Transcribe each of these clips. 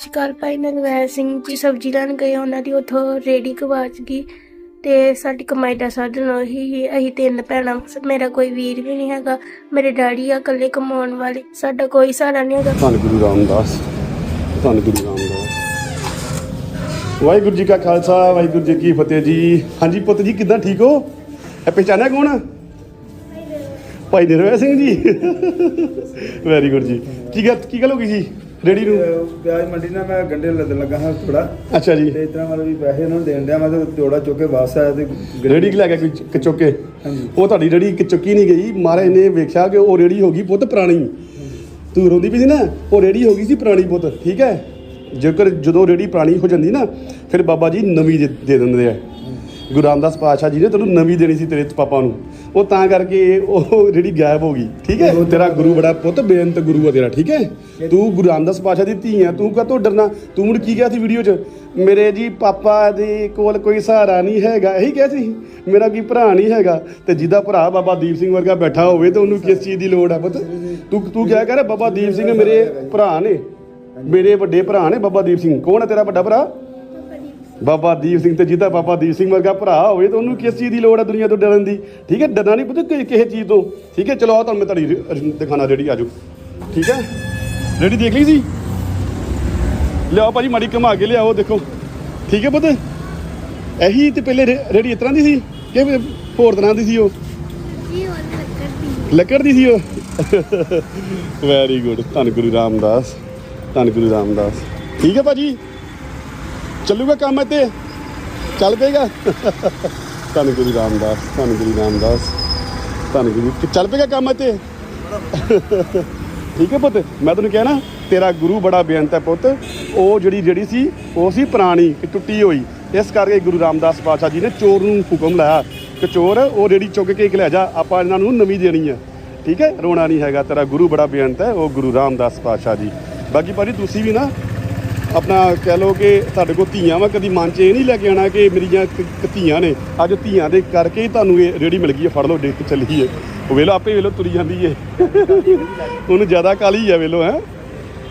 ਸ਼ਿਕਾਰ ਭਾਈ ਨਗਵੈਰ ਸਿੰਘ ਜੀ ਸਬਜ਼ੀ ਲੈਣ ਗਏ, ਉਹਨਾਂ ਦੀ ਉਥੋਂ ਰੇੜੀ ਗਵਾਚ ਗਈ ਤੇ ਸਾਡੀ ਕਮਾਈ ਦਾ ਸਾਧਨ ਉਹੀ ਹੀ ਅਸੀਂ ਤਿੰਨ ਭੈਣਾਂ, ਮੇਰਾ ਕੋਈ ਵੀਰ ਵੀ ਨਹੀਂ ਹੈਗਾ, ਮੇਰੇ ਡੈਡੀ ਆ ਇਕੱਲੇ ਕਮਾਉਣ ਵਾਲੇ, ਸਾਡਾ ਕੋਈ ਸਹਾਰਾ ਨਹੀਂ ਹੈਗਾ। ਧੰਨ ਗੁਰੂ ਰਾਮਦਾਸ, ਧੰਨ ਗੁਰੂ ਰਾਮਦਾਸ। ਵਾਹਿਗੁਰੂ ਜੀ ਕਾ ਖਾਲਸਾ, ਵਾਹਿਗੁਰੂ ਜੀ ਕੀ ਫਤਿਹ ਜੀ। ਹਾਂਜੀ ਪੁੱਤ ਜੀ, ਕਿੱਦਾਂ ਠੀਕ ਹੋ? ਇਹ ਪਹਿਚਾਨਿਆ ਕੌਣ ਆ? ਭਾਈ ਨਿਰਵੈ ਸਿੰਘ ਜੀ। ਵੈਰੀ ਗੁੱਡ ਜੀ। ਕੀ ਗੱਲ ਕੀ ਗੱਲ ਹੋ ਗਈ ਜੀ? ਰੇੜੀ ਨੂੰ? ਪਿਆਜ਼ ਮੰਡੀ ਨਾਲ ਮੈਂ ਗੰਡੇ ਲੱਦਣ ਲੱਗਾ ਹਾਂ ਥੋੜਾ ਅੱਛਾ ਜੀ। ਤੇ ਇਤਨਾ ਮਤਲਬ ਵੀ ਪੈਸੇ ਉਹਨਾਂ ਨੂੰ ਦੇਣ ਡਿਆ ਮੈਂ ਤੇ ਤੋੜਾ ਚੁੱਕ ਕੇ ਵਾਪਸ ਆਇਆ ਤੇ ਗੱਡੀ- ਰੇੜੀ ਲੈ ਗਿਆ ਕਚੋਕੇ ਹਾਂਜੀ। ਉਹ ਤੁਹਾਡੀ ਰੇੜੀ ਕਚੁੱਕੀ ਨਹੀਂ ਗਈ। ਮਹਾਰਾਜ ਨੇ ਵੇਖਿਆ ਕਿ ਉਹ ਰੇੜੀ ਹੋ ਗਈ ਪੁੱਤ ਪੁਰਾਣੀ। ਤੂੰ ਰੋਂਦੀ ਪਈ ਸੀ ਨਾ? ਉਹ ਰੇੜੀ ਹੋ ਗਈ ਸੀ ਪੁਰਾਣੀ ਪੁੱਤ। ਠੀਕ ਹੈ? ਜੇਕਰ ਜਦੋਂ ਰੇੜੀ ਪੁਰਾਣੀ ਹੋ ਜਾਂਦੀ ਨਾ ਫਿਰ ਬਾਬਾ ਜੀ ਨਵੀਂ ਦੇ ਦੇ ਦਿੰਦੇ ਆ। ਗੁਰੂ ਰਾਮਦਾਸ ਪਾਤਸ਼ਾਹ ਜੀ ਨੇ ਤੈਨੂੰ ਨਵੀਂ ਦੇਣੀ ਸੀ ਤੇਰੇ ਪਾਪਾ ਨੂੰ। ਉਹ ਤਾਂ ਕਰਕੇ ਉਹ ਰੇੜੀ ਗਾਇਬ ਹੋ ਗਈ ਠੀਕ ਹੈ? ਤੇਰਾ ਗੁਰੂ ਬੜਾ ਪੁੱਤ ਬੇਅੰਤ ਗੁਰੂ ਆ ਤੇਰਾ ਠੀਕ ਹੈ? ਤੂੰ ਗੁਰੂ ਰਾਮਦਾਸ ਪਾਤਸ਼ਾਹ ਦੀ ਧੀ ਆ ਤੂੰ ਕਾਹਤੋਂ ਡਰਨਾ? ਤੂੰ ਮੁੜ ਕੀ ਕਿਹਾ ਸੀ ਵੀਡੀਓ 'ਚ? ਮੇਰੇ ਜੀ ਪਾਪਾ ਦੇ ਕੋਲ ਕੋਈ ਸਹਾਰਾ ਨਹੀਂ ਹੈਗਾ ਇਹੀ ਕਿਹਾ ਸੀ? ਮੇਰਾ ਕੀ ਭਰਾ ਨਹੀਂ ਹੈਗਾ ਤੇ ਜਿਹਦਾ ਭਰਾ ਬਾਬਾ ਦੀਪ ਸਿੰਘ ਵਰਗਾ ਬੈਠਾ ਹੋਵੇ ਤੇ ਉਹਨੂੰ ਕਿਸ ਚੀਜ਼ ਦੀ ਲੋੜ ਹੈ ਪੁੱਤ? ਤੂੰ ਤੂੰ ਕਿਹਾ ਕਰ ਬਾਬਾ ਦੀਪ ਸਿੰਘ ਮੇਰੇ ਭਰਾ ਨੇ ਮੇਰੇ ਵੱਡੇ ਭਰਾ ਨੇ ਬਾਬਾ ਦੀਪ ਸਿੰਘ। ਕੌਣ ਹੈ ਤੇਰਾ ਵੱਡਾ ਭਰਾ? ਬਾਬਾ ਦੀਪ ਸਿੰਘ ਤੇ ਜਿਹਦਾ ਬਾਬਾ ਦੀਪ ਸਿੰਘ ਵਰਗਾ ਭਰਾ ਹੋਵੇ ਤਾਂ ਉਹਨੂੰ ਕਿਸ ਚੀਜ਼ ਦੀ ਲੋੜ ਹੈ ਦੁਨੀਆ ਤੋਂ ਡਰਨ ਦੀ? ਠੀਕ ਹੈ ਡਰਨਾ ਨਹੀਂ ਪੁੱਤ ਕਿਸੇ ਚੀਜ਼ ਤੋਂ। ਠੀਕ ਹੈ ਚਲੋ ਆਓ ਤੁਹਾਨੂੰ ਮੈਂ ਤੁਹਾਡੀ ਦਿਖਾਣਾ ਰੇੜੀ ਆਜੋ ਠੀਕ ਹੈ? ਰੇੜੀ ਦੇਖ ਲਈ ਸੀ? ਲਿਆਓ ਭਾਜੀ ਮਾੜੀ ਘੁਮਾ ਕੇ ਲਿਆਓ ਦੇਖੋ। ਠੀਕ ਹੈ ਪੁੱਤ? ਇਹੀ ਤੇ ਪਹਿਲੇ ਰੇੜੀ ਇਸ ਤਰ੍ਹਾਂ ਦੀ ਸੀ? ਕਿ ਹੋਰ ਤਰ੍ਹਾਂ ਦੀ ਸੀ ਉਹ? ਲੱਕੜ ਦੀ। ਸੀ ਉਹ? ਵੈਰੀ ਗੁੱਡ ਧੰਨ ਗੁਰੂ ਰਾਮਦਾਸ। ਧੰਨ ਗੁਰੂ ਰਾਮਦਾਸ। ਠੀਕ ਹੈ ਭਾਜੀ? ਚੱਲੂਗਾ ਕੰਮ 'ਤੇ ਚੱਲ ਪਏਗਾ? ਧੰਨ ਗੁਰੂ ਰਾਮਦਾਸ, ਧੰਨ ਗੁਰੂ ਰਾਮਦਾਸ, ਧੰਨ ਗੁਰੂ ਚੱਲ ਪਏਗਾ ਕੰਮ 'ਤੇ ਠੀਕ ਹੈ ਪੁੱਤ, ਮੈਂ ਤੈਨੂੰ ਕਿਹਾ ਨਾ, ਤੇਰਾ ਗੁਰੂ ਬੜਾ ਬੇਅੰਤ ਹੈ ਪੁੱਤ। ਉਹ ਜਿਹੜੀ ਜਿਹੜੀ ਸੀ, ਉਹ ਸੀ ਪੁਰਾਣੀ, ਕਿ ਟੁੱਟੀ ਹੋਈ। ਇਸ ਕਰਕੇ ਗੁਰੂ ਰਾਮਦਾਸ ਪਾਤਸ਼ਾਹ ਜੀ ਨੇ ਚੋਰ ਨੂੰ ਹੁਕਮ ਲਾਇਆ ਕਿ ਚੋਰ, ਉਹ ਰੇੜੀ ਚੁੱਕ ਕੇ ਲੈ ਜਾ, ਆਪਾਂ ਇਹਨਾਂ ਨੂੰ ਨਵੀਂ ਦੇਣੀ ਹੈ। ਠੀਕ ਹੈ? ਰੋਣਾ ਨਹੀਂ ਹੈਗਾ, ਤੇਰਾ ਗੁਰੂ ਬੜਾ ਬੇਅੰਤ ਹੈ, ਉਹ ਗੁਰੂ ਰਾਮਦਾਸ ਪਾਤਸ਼ਾਹ ਜੀ। ਬਾਕੀ ਭਾਜੀ, ਤੁਸੀਂ ਵੀ ਨਾ ਆਪਣਾ ਕਹਿ ਲਓ ਕਿ ਤੁਹਾਡੇ ਕੋਲ ਧੀਆਂ ਵਾ, ਕਦੀ ਮਨ 'ਚ ਇਹ ਨਹੀਂ ਲੈ ਕੇ ਆਣਾ ਕਿ ਮੇਰੀਆਂ ਧੀਆਂ ਨੇ, ਅੱਜ ਧੀਆਂ ਦੇ ਕਰਕੇ ਹੀ ਤੁਹਾਨੂੰ ਇਹ ਰੇੜੀ ਮਿਲ ਗਈ ਹੈ, ਫੜ ਲਓ, ਡਿੱਕ ਚੱਲੀ ਹੈ। ਉਹ ਵੇਲੋ, ਆਪੇ ਵੇਲੋ ਤੁਰੀ ਜਾਂਦੀ ਹੈ ਉਹਨੂੰ ਜ਼ਿਆਦਾ ਕਾਲੀ ਹੈ ਵੇਲੋ, ਹੈ।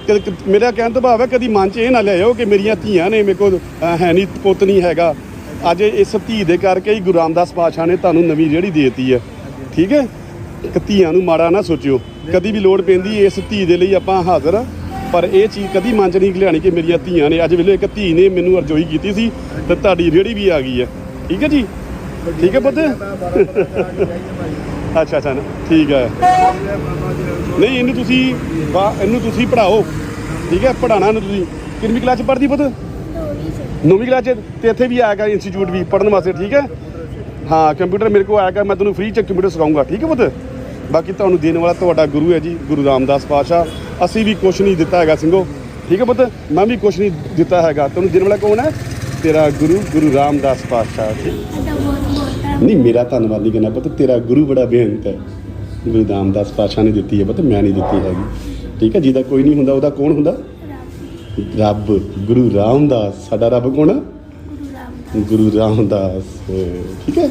ਕਿ ਮੇਰਾ ਕਹਿਣ ਤੋਂ ਭਾਵ ਹੈ, ਕਦੀ ਮਨ 'ਚ ਇਹ ਨਾ ਲੈ ਕਿ ਮੇਰੀਆਂ ਧੀਆਂ ਨੇ ਮੇਰੇ ਕੋਲ ਹੈ ਨਹੀਂ, ਪੁੱਤ ਨਹੀਂ ਹੈਗਾ। ਅੱਜ ਇਸ ਧੀ ਦੇ ਕਰਕੇ ਹੀ ਗੁਰੂ ਰਾਮਦਾਸ ਪਾਤਸ਼ਾਹ ਨੇ ਤੁਹਾਨੂੰ ਨਵੀਂ ਜਿਹੜੀ ਦੇਤੀ ਹੈ। ਠੀਕ ਹੈ? ਧੀਆਂ ਨੂੰ ਮਾੜਾ ਨਾ ਸੋਚਿਓ। ਕਦੀ ਵੀ ਲੋੜ ਪੈਂਦੀ ਇਸ ਧੀ ਦੇ ਲਈ ਆਪਾਂ ਹਾਜ਼ਰ ਹਾਂ। ਪਰ ਇਹ ਚੀਜ਼ ਕਦੀ ਮਨ 'ਚ ਨਹੀਂ ਲਿਆਣੀ ਕਿ ਮੇਰੀਆਂ ਧੀਆਂ ਨੇ। ਅੱਜ ਵੇਲੇ ਇੱਕ ਧੀ ਨੇ ਮੈਨੂੰ ਅਰਜ਼ੋਈ ਕੀਤੀ ਸੀ ਤੇ ਤੁਹਾਡੀ ਰੇੜੀ ਵੀ ਆ ਗਈ ਹੈ। ਠੀਕ ਹੈ ਜੀ? ਠੀਕ ਹੈ ਪੁੱਤ? ਅੱਛਾ ਅੱਛਾ ਠੀਕ ਹੈ। ਨਹੀਂ, ਇਹਨੂੰ ਤੁਸੀਂ ਬਾ- ਇਹਨੂੰ ਤੁਸੀਂ ਪੜਾਓ ਠੀਕ ਹੈ ਪੜਾਣਾ ਇਹਨੂੰ ਤੁਸੀਂ। ਕਿੰਨੀ ਕਲਾਸ ਚ ਪੜ੍ਹਦੀ ਪੁੱਤ? ਨੌਵੀਂ ਕਲਾਸ ਚ। ਤੇ ਇੱਥੇ ਵੀ ਆਏਗਾ ਇੰਸਟੀਚਿਊਟ ਵੀ ਪੜਨ ਵਾਸਤੇ, ਠੀਕ ਹੈ? ਹਾਂ, ਕੰਪਿਊਟਰ ਮੇਰੇ ਕੋਲ ਆਏਗਾ ਮੈਂ ਤੁਹਾਨੂੰ ਫ੍ਰੀ ਚ ਕੰਪਿਊਟਰ ਸਿਖਾਉਂਗਾ। ਠੀਕ ਹੈ ਪੁੱਤ? ਬਾਕੀ ਤੁਹਾਨੂੰ ਦੇਣ ਵਾਲਾ ਤੁਹਾਡਾ ਗੁਰੂ ਹੈ ਜੀ, ਗੁਰੂ ਰਾਮਦਾਸ ਪਾਤਸ਼ਾਹ। ਅਸੀਂ ਵੀ ਕੁਛ ਨਹੀਂ ਦਿੱਤਾ ਹੈਗਾ ਸਿੰਘੋ। ਠੀਕ ਹੈ ਪੁੱਤ? ਮੈਂ ਵੀ ਕੁਛ ਨਹੀਂ ਦਿੱਤਾ ਹੈਗਾ। ਤੁਹਾਨੂੰ ਦੇਣ ਵਾਲਾ ਕੌਣ ਹੈ? ਤੇਰਾ ਗੁਰੂ ਗੁਰੂ ਰਾਮਦਾਸ ਪਾਤਸ਼ਾਹ। ਠੀਕ? ਨਹੀਂ, ਮੇਰਾ ਧੰਨਵਾਦ ਨਹੀਂ ਕਰਨਾ ਪੁੱਤ, ਤੇਰਾ ਗੁਰੂ ਬੜਾ ਬੇਅੰਤ ਹੈ। ਗੁਰੂ ਰਾਮਦਾਸ ਪਾਤਸ਼ਾਹ ਨੇ ਦਿੱਤੀ ਹੈ ਪੁੱਤ, ਮੈਂ ਨਹੀਂ ਦਿੱਤੀ ਹੈਗੀ। ਠੀਕ ਹੈ, ਜਿਹਦਾ ਕੋਈ ਨਹੀਂ ਹੁੰਦਾ, ਉਹਦਾ ਕੌਣ ਹੁੰਦਾ? ਰੱਬ। ਗੁਰੂ ਰਾਮਦਾਸ। ਸਾਡਾ ਰੱਬ ਕੌਣ ਹੈ? ਗੁਰੂ ਰਾਮਦਾਸ। ਠੀਕ ਹੈ?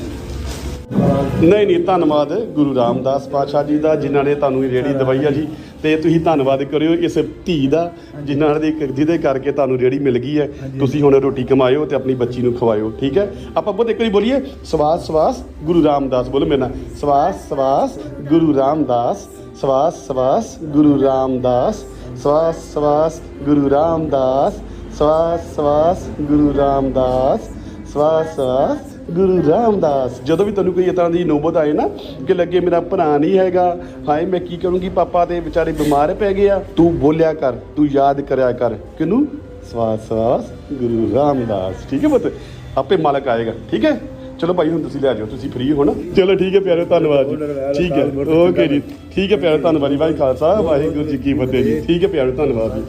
ਨਹੀਂ ਨਹੀਂ ਧੰਨਵਾਦ ਗੁਰੂ ਰਾਮਦਾਸ ਪਾਤਸ਼ਾਹ ਜੀ ਦਾ ਜਿਨ੍ਹਾਂ ਨੇ ਤੁਹਾਨੂੰ ਇਹ ਰੇੜੀ ਦਵਾਈ ਆ ਜੀ। ਤੇ ਤੁਸੀਂ ਧੰਨਵਾਦ ਕਰਿਓ ਇਸ ਧੀ ਦਾ ਜਿਨ੍ਹਾਂ ਦੇ ਜਿਹਦੇ ਕਰਕੇ ਤੁਹਾਨੂੰ ਰੇੜੀ ਮਿਲ ਗਈ ਹੈ। ਤੁਸੀਂ ਹੁਣ ਰੋਟੀ ਕਮਾਇਓ ਤੇ ਆਪਣੀ ਬੱਚੀ ਨੂੰ ਖਵਾਇਓ ਠੀਕ ਹੈ? ਆਪਾਂ ਬਹੁਤ ਇੱਕ ਵਾਰੀ ਬੋਲੀਏ ਸਵਾਸ ਸਵਾਸ ਗੁਰੂ ਰਾਮਦਾਸ ਬੋਲੋ ਮੇਰੇ ਨਾਲ। ਸਵਾਸ ਸਵਾਸ ਗੁਰੂ ਰਾਮਦਾਸ ਸਵਾਸ ਸਵਾਸ ਗੁਰੂ ਰਾਮਦਾਸ ਸਵਾਸ ਸਵਾਸ ਗੁਰੂ ਰਾਮਦਾਸ ਸਵਾਸ ਸਵਾਸ ਗੁਰੂ ਰਾਮਦਾਸ ਸਵਾਸ ਸਵਾਸ ਗੁਰੂ ਰਾਮਦਾਸ ਜਦੋਂ ਵੀ ਤੁਹਾਨੂੰ ਕੋਈ ਇਦਾਂ ਦੀ ਨੋਬਤ ਆਏ ਨਾ ਕਿ ਲੱਗੇ ਮੇਰਾ ਭਰਾ ਨਹੀਂ ਹੈਗਾ ਹਾਏ ਮੈਂ ਕੀ ਕਰੂੰਗੀ ਪਾਪਾ ਤੇ ਵਿਚਾਰੇ ਬਿਮਾਰ ਪੈ ਗਏ ਆ ਤੂੰ ਬੋਲਿਆ ਕਰ ਤੂੰ ਯਾਦ ਕਰਿਆ ਕਰ ਕਿਨੂੰ? ਸਵਾਸ ਸਵਾਸ ਗੁਰੂ ਰਾਮਦਾਸ ਠੀਕ ਹੈ ਪੁੱਤ? ਆਪੇ ਮਾਲਕ ਆਏਗਾ ਠੀਕ ਹੈ? ਚਲੋ ਭਾਈ ਹੁਣ ਤੁਸੀਂ ਲੈ ਜਾਓ ਤੁਸੀਂ ਫ੍ਰੀ ਹੋ ਨਾ? ਚਲੋ ਠੀਕ ਹੈ ਪਿਆਰੇ ਧੰਨਵਾਦ ਜੀ। ਠੀਕ ਹੈ ਓਕੇ ਜੀ। ਠੀਕ ਹੈ ਪਿਆਰੇ ਧੰਨਵਾਦ ਜੀ। ਭਾਈ ਖਾਲਸਾ ਵਾਹਿਗੁਰੂ ਜੀ ਕੀ ਫਤਿਹ ਜੀ। ਠੀਕ ਹੈ ਪਿਆਰੇ ਧੰਨਵਾਦ ਜੀ।